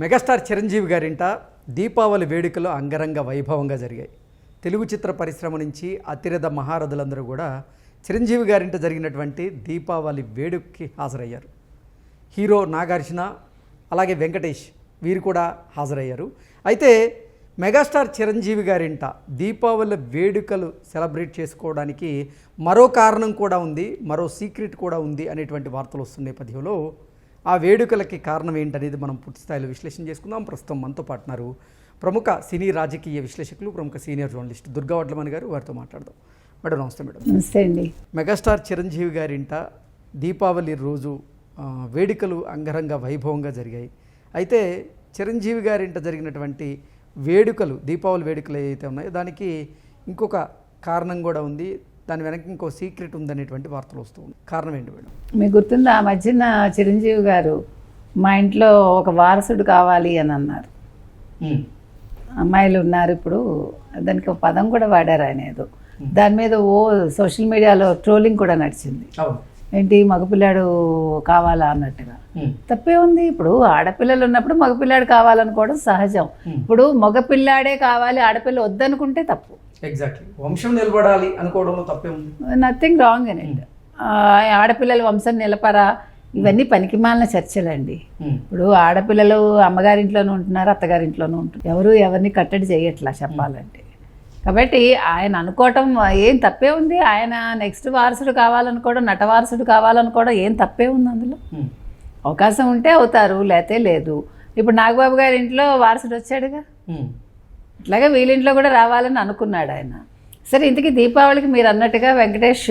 Megastar Chiranjeevi గారింట Deepavali వేడుకలు అంగరంగ వైభవంగా జరిగాయి. తెలుగు చిత్ర పరిశ్రమ నుంచి అతిరథ మహారథులందరూ కూడా చిరంజీవి గారింట జరిగినటువంటి దీపావళి వేడుకకి హాజరయ్యారు. హీరో నాగార్జున అలాగే వెంకటేష్ వీరు కూడా హాజరయ్యారు. అయితే మెగాస్టార్ చిరంజీవి గారింట దీపావళి వేడుకలు సెలబ్రేట్ చేసుకోవడానికి మరో కారణం కూడా ఉంది మరో సీక్రెట్ కూడా ఉంది అనేటువంటి వార్తలు వస్తున్న నేపథ్యంలో ఆ వేడుకలకి కారణం ఏంటనేది మనం పూర్తి స్థాయిలో విశ్లేషణ చేసుకుందాం. ప్రస్తుతం మనతో పాటున్నారు ప్రముఖ సినీ రాజకీయ విశ్లేషకులు ప్రముఖ సీనియర్ జర్నలిస్ట్ దుర్గా వడ్లమణి గారు. వారితో మాట్లాడదాం. మేడం నమస్తే మేడం. నమస్తే అండి. మెగాస్టార్ చిరంజీవి గారింట దీపావళి రోజు వేడుకలు అంగరంగ వైభవంగా జరిగాయి. అయితే చిరంజీవి గారింట జరిగినటువంటి వేడుకలు దీపావళి వేడుకలు ఏవైతే ఉన్నాయో దానికి ఇంకొక కారణం కూడా ఉంది. దాని వెనక ఇంకో సీక్రెట్ ఉందనేటువంటి వార్తలు వస్తూ ఉన్నాయి. కారణం ఏంటి మేడం? మీకు గుర్తుందా? ఆ మధ్యన చిరంజీవి గారు మా ఇంట్లో ఒక వారసుడు కావాలి అని అన్నారు. అమ్మాయిలు ఉన్నారు ఇప్పుడు. దానికి ఒక పదం కూడా వాడారు ఆయన ఏదో. దాని మీద ఓ సోషల్ మీడియాలో ట్రోలింగ్ కూడా నడిచింది. అవును. ఏంటి మగపిల్లాడు కావాలా? అన్నట్టుగా. తప్పే ఉంది. ఇప్పుడు ఆడపిల్లలు ఉన్నప్పుడు మగపిల్లాడు కావాలనుకోవడం సహజం. ఇప్పుడు మగపిల్లాడే కావాలి ఆడపిల్ల వద్దనుకుంటే తప్పు. ఎగ్జాక్ట్లీ వంశం నిలబడాలి అనుకోవడంలో తప్పే ఉంది నథింగ్ రాంగ్ ఇట్ ఆడపిల్లల వంశం నిలపరా? ఇవన్నీ పనికిమాలిన చర్చలండి. ఇప్పుడు ఆడపిల్లలు అమ్మగారింట్లోనూ ఉంటున్నారు అత్తగారింట్లోనూ ఉంటున్నారు. ఎవరు ఎవరిని కట్టడి చేయట్లా చెప్పాలంటే. కాబట్టి ఆయన అనుకోవటం ఏం తప్పే ఉంది? ఆయన నెక్స్ట్ వారసుడు కావాలనుకోవడం నట వారసుడు కావాలనుకోవడం ఏం తప్పే ఉంది అందులో? అవకాశం ఉంటే అవుతారు లేతే లేదు. ఇప్పుడు నాగబాబు గారి ఇంట్లో వారసుడు వచ్చాడుగా? అట్లాగే వీళ్ళింట్లో కూడా రావాలని అనుకున్నాడు ఆయన. సరే ఇంతకీ దీపావళికి మీరు అన్నట్టుగా వెంకటేష్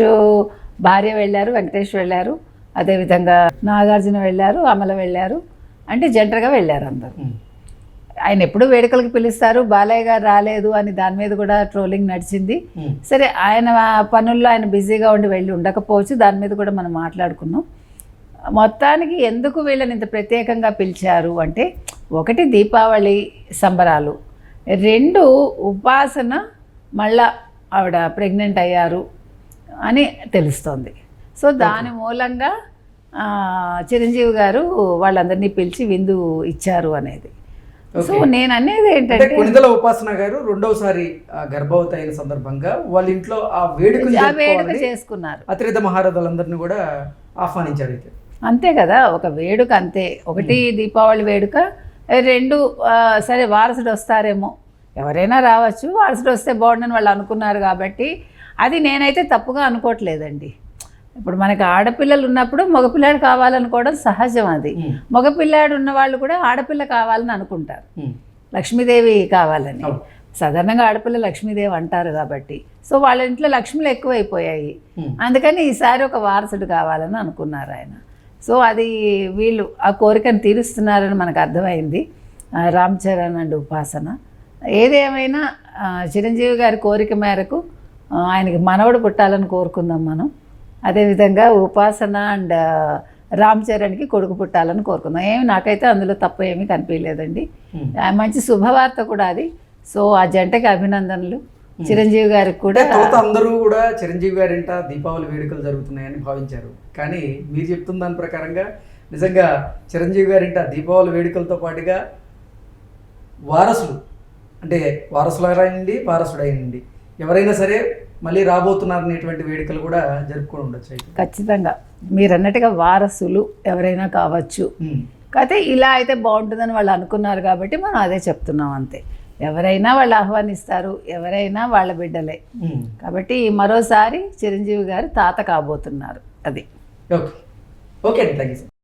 భార్య వెళ్ళారు వెంకటేష్ వెళ్ళారు అదేవిధంగా నాగార్జున వెళ్ళారు అమల వెళ్ళారు అంటే జంటగా వెళ్ళారు అందరు. ఆయన ఎప్పుడు వేడుకలకు పిలుస్తారు బాలయ్య గారు రాలేదు అని దాని మీద కూడా ట్రోలింగ్ నడిచింది. సరే ఆయన పనుల్లో ఆయన బిజీగా ఉండి వెళ్ళి ఉండకపోవచ్చు దాని మీద కూడా మనం మాట్లాడుకున్నాం. మొత్తానికి ఎందుకు వీళ్ళని ఇంత ప్రత్యేకంగా పిలిచారు అంటే ఒకటి దీపావళి సంబరాలు. రెండు ఉపాసన మళ్ళా ఆవిడ ప్రెగ్నెంట్ అయ్యారు అని తెలుస్తోంది. సో దాని మూలంగా ఆ, చిరంజీవి గారు వాళ్ళందరినీ పిలిచి విందు ఇచ్చారు అనేది. సో నేను అనేది ఏంటంటే కొనిదల ఉపాసన గారు రెండవసారి గర్భవతి అయిన సందర్భంగా వాళ్ళ ఇంట్లో ఆ వేడుక జరుపుకోవాలని చేసుకున్నారు. అతిరిత మహారథులందరినీ కూడా ఆహ్వానించారు అయితే. అంతే కదా ఒక వేడుక అంతే. ఒకటి దీపావళి వేడుక రెండు సరే వారసుడు వస్తారేమో. ఎవరైనా రావచ్చు వారసుడు వస్తే బాగుండని వాళ్ళు అనుకున్నారు కాబట్టి అది నేనైతే తప్పుగా అనుకోవట్లేదండి. ఇప్పుడు మనకి ఆడపిల్లలు ఉన్నప్పుడు మగపిల్లాడు కావాలనుకోవడం సహజం అది. మగపిల్లాడు ఉన్న వాళ్ళు కూడా ఆడపిల్ల కావాలని అనుకుంటారు. లక్ష్మీదేవి కావాలని. సాధారణంగా ఆడపిల్ల లక్ష్మీదేవి అంటారు కాబట్టి. సో వాళ్ళ ఇంట్లో లక్ష్ములు ఎక్కువైపోయాయి. అందుకని ఈసారి ఒక వారసుడు కావాలని అనుకున్నారు ఆయన. సో అది వీళ్ళు ఆ కోరికను తీరుస్తున్నారని మనకు అర్థమైంది. రామ్ చరణ్ అండ్ ఉపాసన. ఏదేమైనా చిరంజీవి గారి కోరిక మేరకు ఆయనకి మనవడు పుట్టాలని కోరుకుందాం మనం. అదేవిధంగా ఉపాసన అండ్ రామ్ చరణ్కి కొడుకు పుట్టాలని కోరుకుందాం. ఏమి నాకైతే అందులో తప్పు ఏమీ కనిపించలేదండి. మంచి శుభవార్త కూడా అది. సో ఆ జంటకి అభినందనలు. చిరంజీవి గారికి కూడా తొలుత అందరూ కూడా చిరంజీవి గారింట దీపావళి వేడుకలు జరుగుతున్నాయని భావించారు. కానీ మీరు చెప్తున్న దాని ప్రకారంగా నిజంగా చిరంజీవి గారింట దీపావళి వేడుకలతో పాటుగా వారసులు అంటే వారసులైనండి వారసుడైనండి ఎవరైనా సరే మళ్ళీ రాబోతున్నారనేటువంటి వేడుకలు కూడా జరుపుకొని ఉండొచ్చు అయితే. ఖచ్చితంగా. మీరు అన్నట్టుగా వారసులు ఎవరైనా కావచ్చు. కాకపోతే ఇలా అయితే బాగుంటుందని వాళ్ళు అనుకున్నారు కాబట్టి మనం అదే చెప్తున్నాం అంతే. ఎవరైనా వాళ్ళు ఆహ్వానిస్తారు ఎవరైనా వాళ్ళ బిడ్డలే. కాబట్టి మరోసారి చిరంజీవి గారు తాత కాబోతున్నారు అది. ఓకే. ఓకే అండి థ్యాంక్ యూ